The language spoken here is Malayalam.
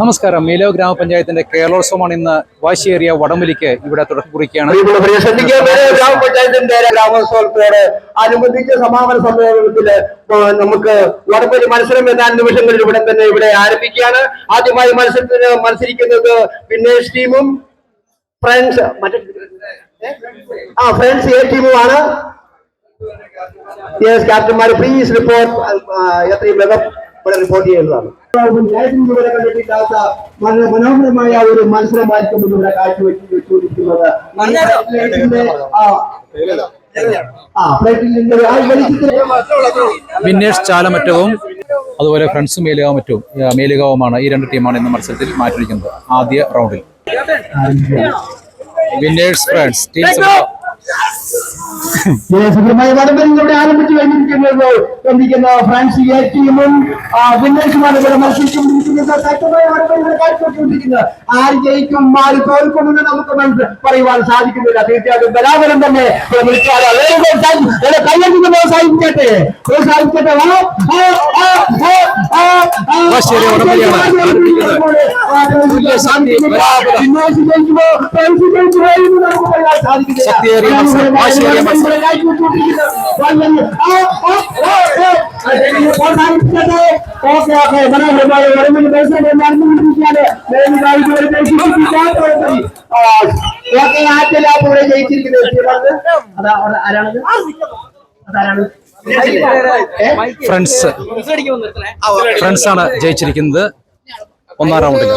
നമസ്കാരം. മീലോ ഗ്രാമപഞ്ചായത്തിന്റെ കേരളോത്സവമാണ് ഇന്ന് വാശിയേറിയ വടംവലിക്ക് ഇവിടെ തുടക്കം കുറിക്കുകയാണ്. ഗ്രാമപഞ്ചായത്തിന്റെ ഗ്രാമോത്സവത്തോട് അനുബന്ധിച്ച സമാപന സമ്മേളനത്തിൽ നമുക്ക് വടംവലി മത്സരം എന്ന നിമിഷങ്ങളിൽ ഇവിടെ തന്നെ ഇവിടെ ആരംഭിക്കുകയാണ്. ആദ്യമായി മത്സരത്തിന് മത്സരിക്കുന്നത് വിന്നേഴ്സ് ടീമും ഫ്രണ്ട്സ് മറ്റേ ആ ഫ്രണ്ട്സ് എ ടീമുമാണ്. യെസ് ക്യാപ്റ്റന്മാർ പ്ലീസ് റിപ്പോർട്ട് എത്രയും വേഗം ഇവിടെ റിപ്പോർട്ട് ചെയ്യുന്നതാണ് പഞ്ചായത്തിന് ഇതുവരെ കണ്ടിട്ടില്ലാത്ത വളരെ മനോഹരമായ ഒരു മത്സരമായിരിക്കും ഇവിടെ കാഴ്ചവെച്ചിരിക്കുന്നത് വിന്നേഴ്സ് ചാലമറ്റവും അതുപോലെ ഫ്രണ്ട്സ് മേലുകാമറ്റവും മറ്റും മേലുകാവുമാണ് ഈ രണ്ട് ടീമാണ് ഇന്ന് മത്സരത്തിൽ മാറ്റിയിരിക്കുന്നത് ആദ്യ റൗണ്ടിൽ. വിന്നേഴ്സ് ഫ്രണ്ട്സ് ടീം സുഖമായ വടംവലി ഇവിടെ ആരംഭിച്ചു കഴിഞ്ഞിരിക്കുന്നത് എന്നിരിക്കുന്ന ഫ്രാൻസ് എ ടീമും വിന്നേഴ്സുമാണ് ഇവിടെ മത്സരിച്ചുകൊണ്ടിരിക്കുന്നത് ശക്തമായ വടംവലി ഇവിടെ കാഴ്ചവെച്ചുകൊണ്ടിരിക്കുന്നത് ആര് ജയിക്കും ആര് തോൽക്കുമെന്ന് നമുക്ക് മനസ്സ് പറയുവാൻ സാധിക്കുന്നില്ല തീർച്ചയായിട്ടും തന്നെ പ്രോത്സാഹിപ്പിക്കട്ടെ പ്രോത്സാഹിപ്പിക്കട്ടെ. അതാരാണ്? Friends friends. ആണ് ജയിച്ചിരിക്കുന്നത്. ഒന്നാം റൗണ്ടിൽ.